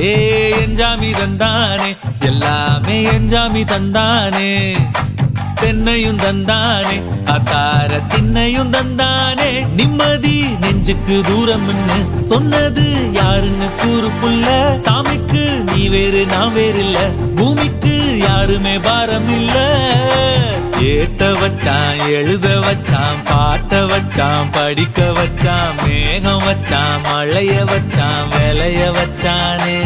ஏ எஞ்சாமி தந்தானே. எல்லாமே எஞ்சாமி தந்தானே. தென்னையும் தந்தானே. அத்தார திண்ணையும் தந்தானே. நிம்மதி நெஞ்சுக்கு தூரம்னு சொன்னது யாருன்னு கூறு புள்ள சாமிக்கு நீ வேறு நான் வேறு இல்ல. பூமிக்கு யாருமே பாரம் இல்ல. ஏட்ட வச்சான் எழுத வச்சான் பாட்ட வச்சான் படிக்க வச்சான் மேகம் வச்சான் மழைய வச்சான் விளைய வச்சானே.